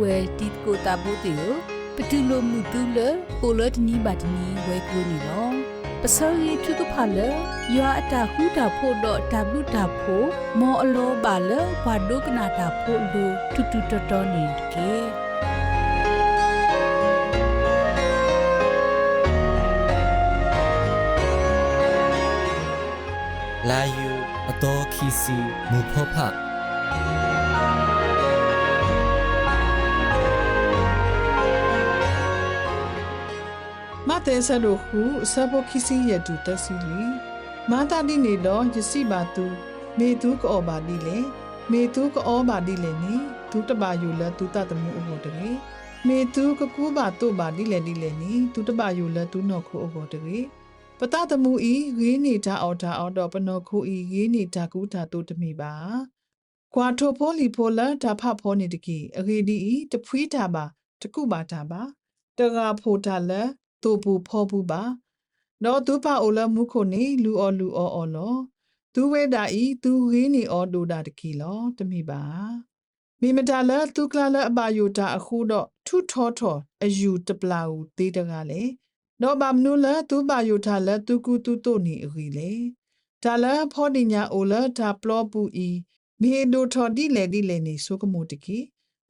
ဝဲတီကိုတာဘိုတေယပတူလိုမှုတူလပိုလတ်နီဘတ်နီဝဲကလိုနီလောပစောရီထုကဖာလယောအတာဟူတာဖို့တော့တဘလူတာဖို့မောအလောပါလဘာဒုကနာတာဖို့လူတူတူတော်တော်နေကေလာယူအတော်ခီစီမူဖောဖ မတဲ့ဆလို့ဟုဆဘခိစီရတူတစီလီမာတာဒီနေတော့ယစီပါသူမေသူကောပါဒီလေမေသူကောပါဒီလေနီဒုတပါယူလသူတတမှုအဘောတရေမေသူကကူပါတို့ပါဒီလေဒီလေနီဒုတပါယူလသူနော့ခိုအဘောတရေပတတမှုဤရေးနေတာအော်တာအော်တော့ပနောခိုဤရေးနေတာကူတာတို့တမိပါကွာထိုဖိုလီဖိုလာဒါဖဖောနေတကီအဂေဒီဤတဖွီးတာပါတကုပါတာပါတရာဖိုတာလဲ တူပူဖောဘူးပါနော်သူပါအိုလမှုခုနေလူအော်လူအော်အော်လောသူဝဲတာဤသူဟင်းနေအော်ဒိုတာတကီလောတမိပါမိမတာလဲသူကလာလဲအပါယိုတာအခုတော့ထုထောထောအယူတပလာဦးသေးတကားလေတော့ဘာမနုလဲသူပါယိုတာလဲသူကူသူတို့နေအခီလေဒါလဲဖော်ဒီညာအိုလဲဒါပလောပူဤမေဒိုထော်ဒီလေဒီလေနေဆိုကမိုတကီ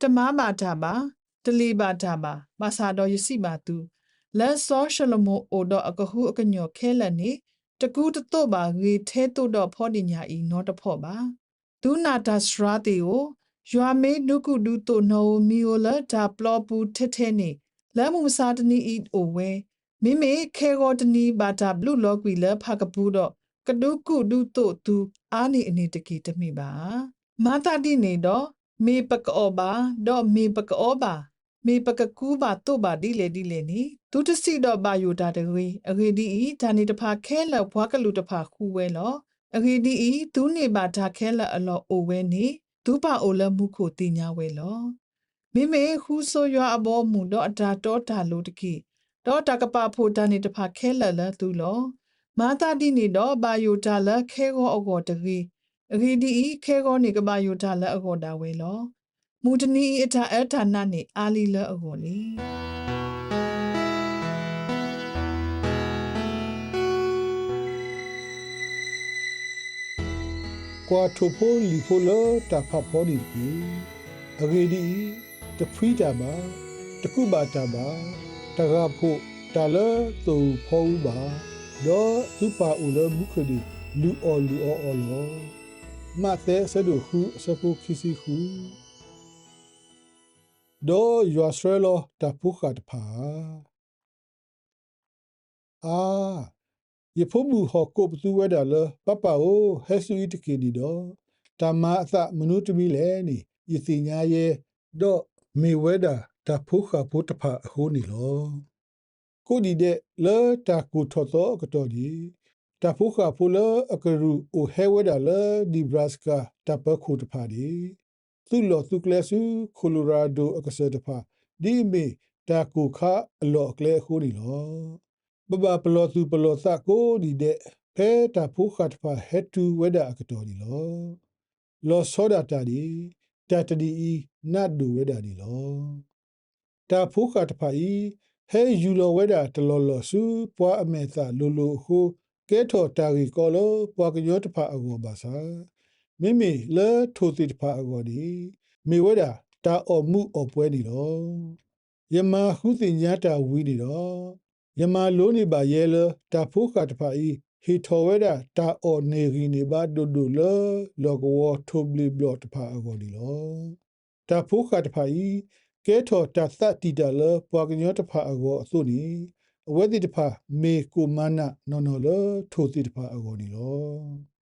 တမားပါတာပါတလီပါတာပါမဆာတော်ယစီပါသူ လက်စောရှလမိုအိုတော့အကဟုအကညောခဲလက်နေတကူတတော့ပါရေထဲတို့တော့ဖော်ဒီညာဤနောတဖော့ပါဒုနာတာစရာတီကိုယွာမေဒုကုဒုတိုနောမီယိုလာဒါပလောပူထက်ထဲနေလမ်းမမစာတနီဤအိုဝဲမိမေခဲကောတနီဘာတာဘလူလောကွီလဖကပူတော့ကဒုကုဒုတိုသူအာနီအနေတကီတမိပါမာတာဒီနေတော့မေပကောပါတော့မေပကောပါ မေပကကူပါတို့ပါဒီလေဒီလေနီသူတစီတော့ဘာယိုတာတကွေအခေဒီဤဒါနေတဖာခဲလောက်ဘွားကလူတဖာခူဝဲလောအခေဒီဤသူနေပါဒါခဲလက်အလောအိုဝဲနေသူပါအိုလမှုခိုတင်ညာဝဲလောမိမေခူဆိုရွာအဘောမူတော့အတာတော့တာလို့တကိတော့တကပဖို့ဒါနေတဖာခဲလက်လသူလောမာတာဒီနေတော့ဘာယိုတာလခဲကောအကောတကိအခေဒီဤခဲကောနေကဘာယိုတာလအကောတာဝဲလော မူတနီအထာအထာနာနေအာလီလအကောလီကွာထိုဖိုလီဖိုလောတာဖဖောဒီဒီအဂေဒီတဖီတာပါတကုပါတာပါတကဖို့တာလသူဖုံးပါဒေါ်သူပါဦးလဘုခဒီလူအော်လူအော်အော်လောမသက်ဆဒုခုစပုခီစီခု ဒေါ်ယွာစရလောတပုခတ်ဖာအာယေဖို့ဘူးဟောကိုပသူဝဲတာလပပအိုဟဲဆူဤတကေဒီတော့တမအသမနုတမီလဲနီယစီညာရဲ့တော့မေဝဲတာတဖုခဖို့တဖာအဟိုးနီလောကိုဒီတဲ့လဲတာကူထော်တော့ကတော်ဒီတဖုခဖို့လအကရူအိုဟဲဝဲတာလဲဒီဘရပ်စကာတပခုတဖာဒီ သူလောသူကလဆူကိုလိုရာဒိုအကဆတဖာဒီမေတာကူခအလော့ကလဲအခုနီလောဘဘပလောသူပလောသကိုဒီတဲ့ဖဲတာဖုခတ်ဖာဟက်တူဝဒအကတော်ဒီလောလောစောဒတာဒီတတဒီဤနတ်ဒူဝဒဒီလောတာဖုခတ်ဖာဤဟဲယူလောဝဒတလောလောစုပွားအမေသလိုလိုဟုကဲထော်တာရီကောလောပွားကညောတဖာအကောပါစာ မိမိလဲထိုတိတဖာအကောဒီမေဝဒတာအော်မှုအော်ပွဲဒီလောယမဟုတင်ညာတာဝီဒီလောယမလိုနေပါရဲလတာဖိုးကတဖာဤဟီထောဝဲတာတာအော်နေရီနေပါဒုဒုလလောကဝထိုဘလီဘလတ်ဖာအဂောဒီလောတာဖိုးကတဖာဤကဲထောတာသတိတလပွာကညောတဖာအဂောအစုနီအဝဲတိတဖာမေကိုမနာနော်နော်လထိုတိတဖာအဂောဒီလော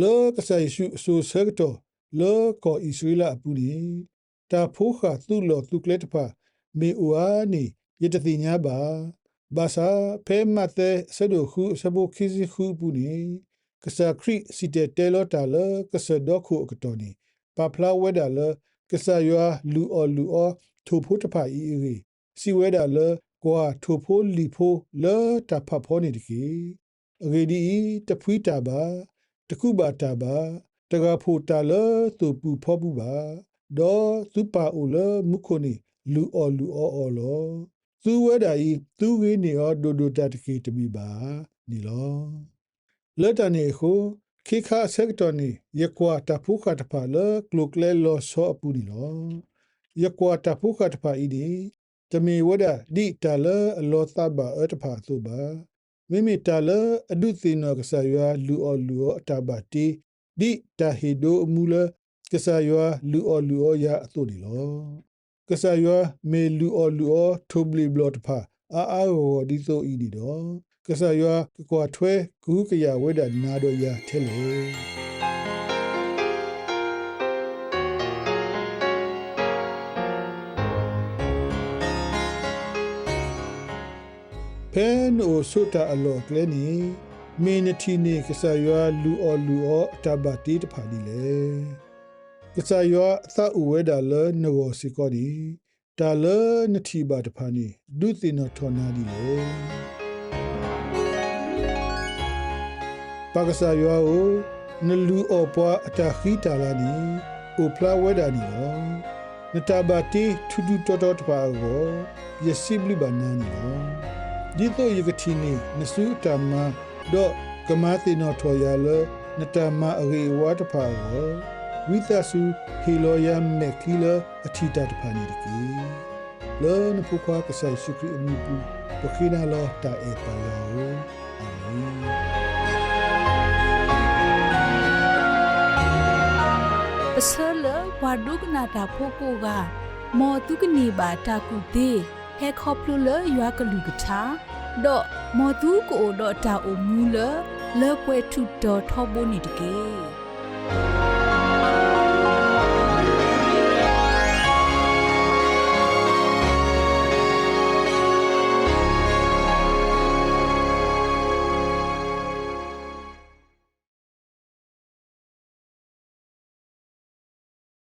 လောကဆိုင်ရှုအဆူဆက်တော်လောကောဣဆွေလာအပူနီတာဖိုးခသူ့လောသူကလက်တဖာမေအိုအာနီယတတိညာပါဘာသာဖဲမတ်တဲ့ဆဒုခုစဘုခိစီခုပူနီကဆာခရီစီတဲတဲလောတာလကဆဒခုအကတော်နီပပလာဝဲဒါလကဆာယွာလူအော်လူအော်ထိုဖို့တဖာအီရီစီဝဲဒါလကွာထိုဖို့လီဖို့လောတဖဖောနေတကီအဂေဒီတဖွီတာပါ တခုပါတာပါတကဖို့တာလသူပူဖောပူပါဒေါ်သူပါဦးလမုခုနီလူအော်လူအော်အော်လောသူဝဲတာဤသူဝေးနေရောဒိုဒိုတတကေတမီပါနီလောလက်တနေခုခိခါဆက်တော်နီယကွာတဖူခတ်ဖာလကလုကလဲလောဆောအပူနီလောယကွာတဖူခတ်ဖာဤဒီတမီဝဒဒီတလအလောသဘာအတဖာသုဘာ မိမိတလအဒုသိနောကဆာယလူအော်လူအော်အတဘတီဒီတဟီဒိုအမူလကဆာယလူအော်လူအော်ရအတုဒီလောကဆာယမေလူအော်လူအော်ထိုဘလီဘလော့တဖာအာအာဝဒီဆိုဤဒီတော့ကဆာယကွာထွဲကူကရဝဒနာတော့ရထဲလေ ဖဲနိုဆိုတာအလောကလဲနီမင်းတီနေကဆာယလူအောလူအောအတဘတိတဖာဒီလေကဆာယအသအဝဲဒါလနောစီကောဒီတာလနတိဘတဖာနီဒုတိနထောနာဒီလေပါကဆာယောအိုနလူအောပွားအတခိတာလာနီအိုဖလာဝဲဒါနီလောနတဘတိထူထူတော်တော်တပါကိုယစိဘလဘနာနီလော ဒီတော့ယကတိနေနစုတမဒေါကမတိနောထောရလနတမအရေဝတ်ဖာရောဝိသစုဟီလိုယမ်မေကီလအထီတတဖာနေတကီလောနဖုခွားကဆိုင်ရှုခရီအမိပူပခိနာလောတာအေပါယောအာမင်ပစလဝါဒုကနာတာဖိုကိုကမောတုကနေပါတာကုတေ ဟဲခေါပလူလရွာကလူကထာဒေါ်မောတုကိုဒေါ်တာအိုမူလလေကွဲထုတော်ထောဘိုနေတကေ